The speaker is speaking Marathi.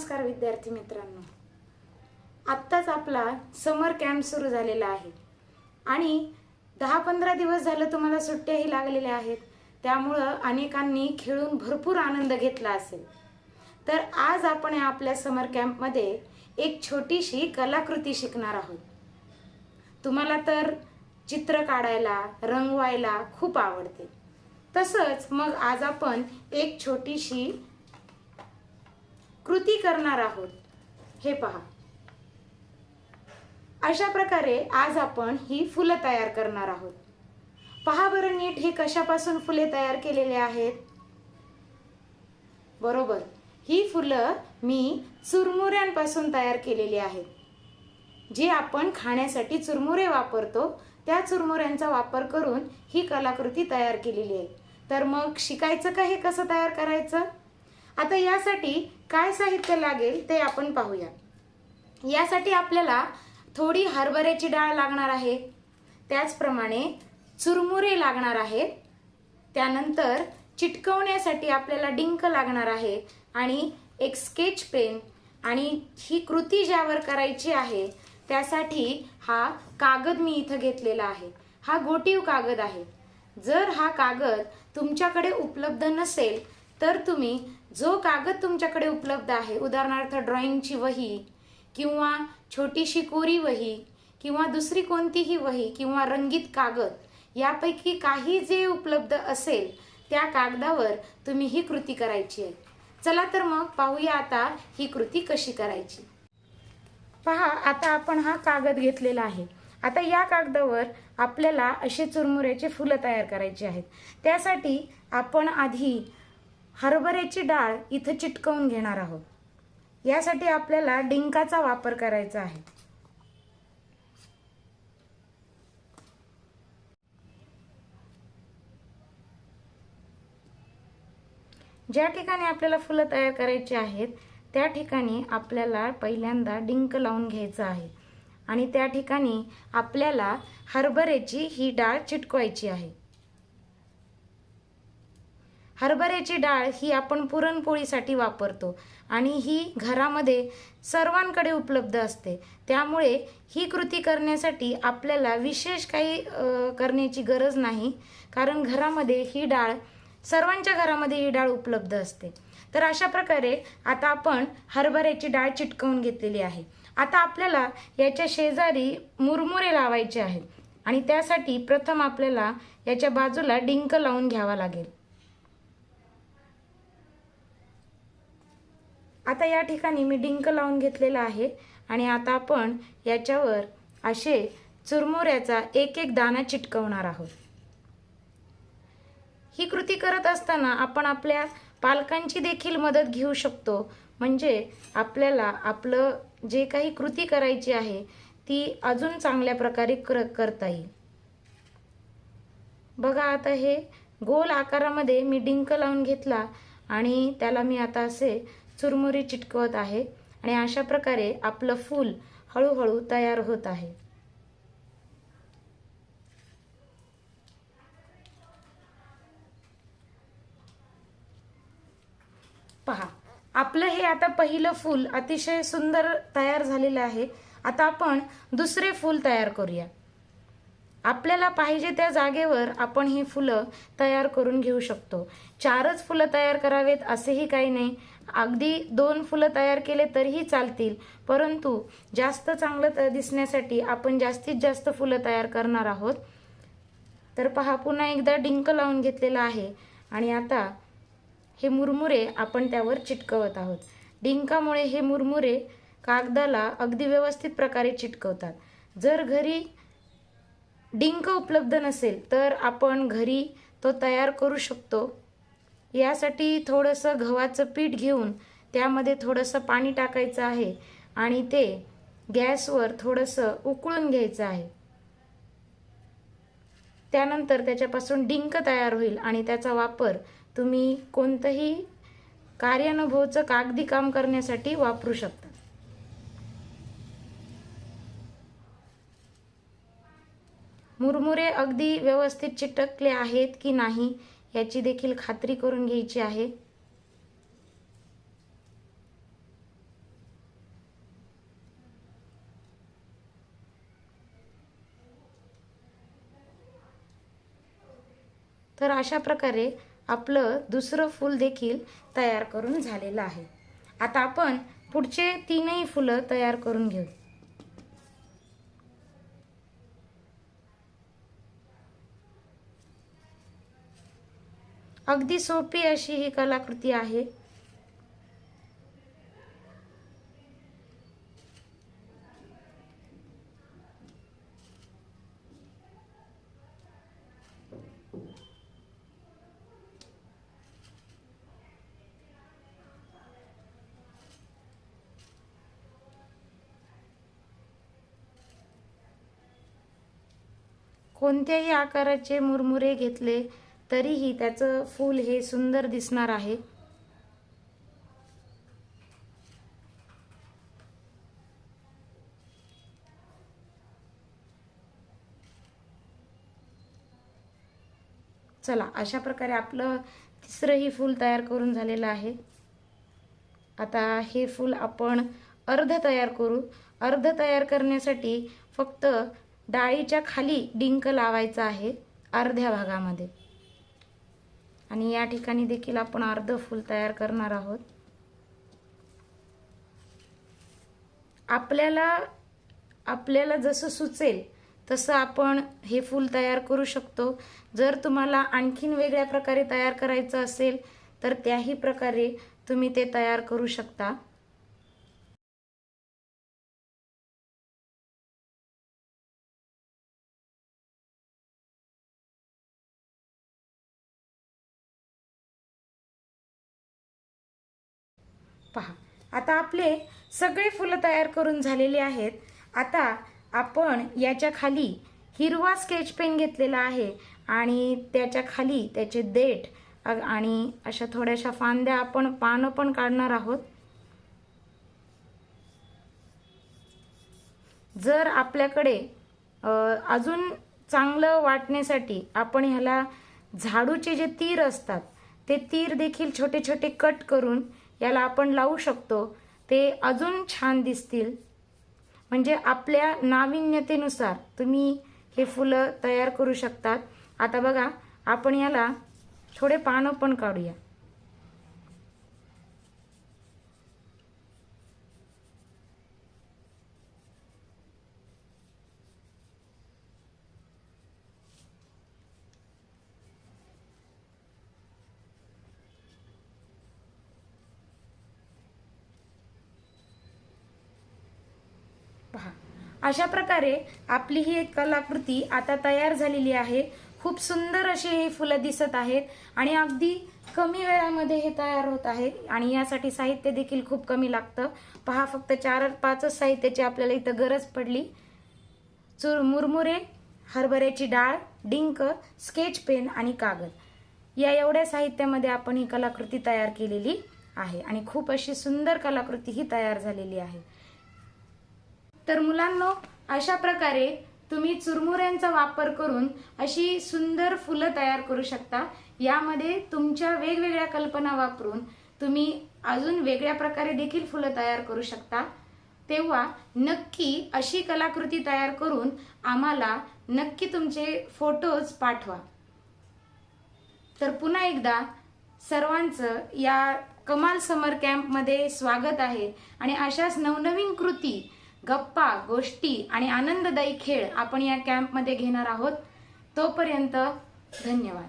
नमस्कार विद्यार्थी मित्रांनो. आत्ताच आपला समर कॅम्प सुरू झालेला आहे. आणि दहा पंधरा दिवस झालं तुम्हाला सुट्ट्याही लागलेल्या आहेत. त्यामुळं अनेकांनी खेळून भरपूर आनंद घेतला असेल. तर आज आपण आपल्या समर कॅम्पमध्ये एक छोटीशी कलाकृती शिकणार आहोत. तुम्हाला तर चित्र काढायला रंगवायला खूप आवडते. तसंच मग आज आपण एक छोटीशी कृती करणार आहोत. हे पहा. अशा प्रकारे आज आपण ही फुलं तयार करणार आहोत. पहा बरं नीट ही कशापासून फुले तयार केलेली आहेत. बरोबर. ही फुलं मी चुरमुऱ्यांपासून तयार केलेली आहेत. जे आपण खाण्यासाठी चुरमुरे वापरतो त्या चुरमुऱ्यांचा वापर करून ही कलाकृती तयार केलेली आहे. तर मग शिकायचं का हे कसं तयार करायचं? आता यासाठी काय साहित्य लागेल ते आपण पाहूया. यासाठी आपल्याला थोडी हरभऱ्याची डाळ लागणार आहे. त्याचप्रमाणे चुरमुरे लागणार आहेत. त्यानंतर चिटकवण्यासाठी आपल्याला डिंक लागणार आहे आणि एक स्केच पेन आणि ही कृती ज्यावर करायची आहे त्यासाठी हा कागद मी इथं घेतलेला आहे. हा गोटीव कागद आहे. जर हा कागद तुमच्याकडे उपलब्ध नसेल तर तुम्ही जो कागद तुमच्याकडे उपलब्ध आहे उदाहरणार्थ ड्रॉइंगची वही किंवा छोटीशी कोरी वही किंवा दुसरी कोणतीही वही किंवा रंगीत कागद यापैकी काही जे उपलब्ध असेल त्या कागदावर तुम्ही ही कृती करायची आहे. चला तर मग पाहूया आता ही कृती कशी करायची. पहा आता आपण हा कागद घेतलेला आहे. आता या कागदावर आपल्याला असे चुरमुऱ्याचे फुलं तयार करायची आहेत. त्यासाठी आपण आधी हरभऱ्याची डाळ इथं चिटकवून घेणार आहोत. यासाठी आपल्याला डिंकाचा वापर करायचा आहे. ज्या ठिकाणी आपल्याला फुलं तयार करायची आहेत त्या ठिकाणी आपल्याला पहिल्यांदा डिंक लावून घ्यायचं आहे. आणि त्या ठिकाणी आपल्याला हरभऱ्याची ही डाळ चिटकवायची आहे. हरभऱ्याची डाळ ही आपण पुरणपोळीसाठी वापरतो आणि ही घरामध्ये सर्वांकडे उपलब्ध असते. त्यामुळे ही कृती करण्यासाठी आपल्याला विशेष काही करण्याची गरज नाही. कारण घरामध्ये ही डाळ सर्वांच्या घरामध्ये ही डाळ उपलब्ध असते. तर अशा प्रकारे आता आपण हरभऱ्याची डाळ चिटकवून घेतलेली आहे. आता आपल्याला याच्या शेजारी मुरमुरे लावायचे आहेत आणि त्यासाठी प्रथम आपल्याला याच्या बाजूला डिंक लावून घ्यावा लागेल. आता या ठिकाणी मी डिंक लावून घेतलेला आहे आणि आता आपण याच्यावर असे चुरमुऱ्याचा एक एक दाणा चिटकवणार आहोत. ही कृती करत असताना आपण आपल्या पालकांची देखील मदत घेऊ शकतो. म्हणजे आपल्याला आपलं जे काही कृती करायची आहे ती अजून चांगल्या प्रकारे कर करता येईल. बघा आता हे गोल आकारामध्ये मी डिंक लावून घेतला आणि त्याला मी आता असे चुरमुरी चिटकवत आहे आणि अशा प्रकारे आपलं फूल हळूहळू तयार होत आहे. पहा आपलं हे आता पहिलं फूल अतिशय सुंदर तयार झालेलं आहे. आता आपण दुसरे फूल तयार करूया. आपल्याला पाहिजे त्या जागेवर आपण ही फुलं तयार करून घेऊ शकतो. चारच फुलं तयार करावेत असेही काही नाही. अगदी दोन फुलं तयार केले तरीही चालतील. परंतु जास्त चांगलं त- दिसण्यासाठी आपण जास्तीत जास्त फुलं तयार करणार आहोत. तर पहा पुन्हा एकदा डिंक लावून घेतलेला आहे. आणि आता हे मुरमुरे आपण त्यावर चिटकवत आहोत. डिंकामुळे हे मुरमुरे कागदाला अगदी व्यवस्थित प्रकारे चिटकवतात. जर घरी डिंक उपलब्ध नसेल तर आपण घरी तो तयार करू शकतो. यासाठी थोडंसं गव्हाचं पीठ घेऊन त्यामध्ये थोडंसं पाणी टाकायचं आहे आणि ते गॅसवर थोडंसं उकळून घ्यायचं आहे. त्यानंतर त्याच्यापासून डिंक तयार होईल आणि त्याचा वापर तुम्ही कोणतंही कार्यानुभवचं कागदी काम करण्यासाठी वापरू शकता. मुरमुरे अगदी व्यवस्थित चिटकले आहेत की नाही याची देखील खात्री करून घ्यायची आहे. तर अशा प्रकारे आपलं दुसरं फूल देखील तयार करून झालेलं आहे. आता आपण पुढचे तीनही फुलं तयार करून घेऊ. अगदी सोपी अशी ही कलाकृती आहे. कोणत्याही आकाराचे मुरमुरे घेतले तरीही त्याचं फूल हे सुंदर दिसणार आहे. चला अशा प्रकारे आपलं तिसरंही फूल तयार करून झालेलं आहे. आता हे फूल आपण अर्ध तयार करू. अर्ध तयार करण्यासाठी फक्त डाळीच्या खाली डिंक लावायचा आहे अर्ध्या भागामध्ये. आणि या ठिकाणी देखील आपण अर्ध फूल तयार करणार आहोत. आपल्याला आपल्याला जसं सुचेल तसं आपण हे फूल तयार करू शकतो. जर तुम्हाला आणखीन वेगळ्या प्रकारे तयार करायचं असेल तर त्याही प्रकारे तुम्ही ते तयार करू शकता. पहा आता आपले सगळे फुलं तयार करून झालेले आहेत. आता आपण याच्या खाली हिरवा स्केच पेन घेतलेला आहे आणि त्याच्याखाली त्याचे देठ आणि अशा थोड्याशा फांद्या आपण पानं पण काढणार आहोत. जर आपल्याकडे अजून चांगलं वाटण्यासाठी आपण ह्याला झाडूचे जे तीर असतात ते तीर देखील छोटे छोटे कट करून याला आपण लावू शकतो. ते अजून छान दिसतील. म्हणजे आपल्या नाविन्यतेनुसार तुम्ही हे फुलं तयार करू शकतात. आता बघा आपण याला थोडे पानं पण काढूया. पहा. अशा प्रकारे आपली ही एक कलाकृती आता तयार झालेली आहे. खूप सुंदर अशी ही फुलं दिसत आहेत आणि अगदी कमी वेळामध्ये हे तयार होत आहे आणि यासाठी साहित्य देखील खूप कमी लागतं. पहा फक्त चार पाचच साहित्याची आपल्याला इथं गरज पडली. चुर मुरमुरे हरभऱ्याची डाळ डिंक स्केच पेन आणि कागद. या एवढ्या साहित्यामध्ये आपण ही कलाकृती तयार केलेली आहे आणि खूप अशी सुंदर कलाकृती ही तयार झालेली आहे. तर मुलांनो अशा प्रकारे तुम्ही चुरमुऱ्यांचा वापर करून अशी सुंदर फुलं तयार करू शकता. यामध्ये तुमच्या वेगवेगळ्या कल्पना वापरून तुम्ही अजून वेगळ्या प्रकारे देखील फुलं तयार करू शकता. तेव्हा नक्की अशी कलाकृती तयार करून आम्हाला नक्की तुमचे फोटोज पाठवा. तर पुन्हा एकदा सर्वांचं या कमाल समर कॅम्पमध्ये स्वागत आहे. आणि अशाच नवनवीन कृती गप्पा गोष्टी आणि आनंददायी खेळ आपण या कॅम्पमध्ये घेणार आहोत. तोपर्यंत धन्यवाद.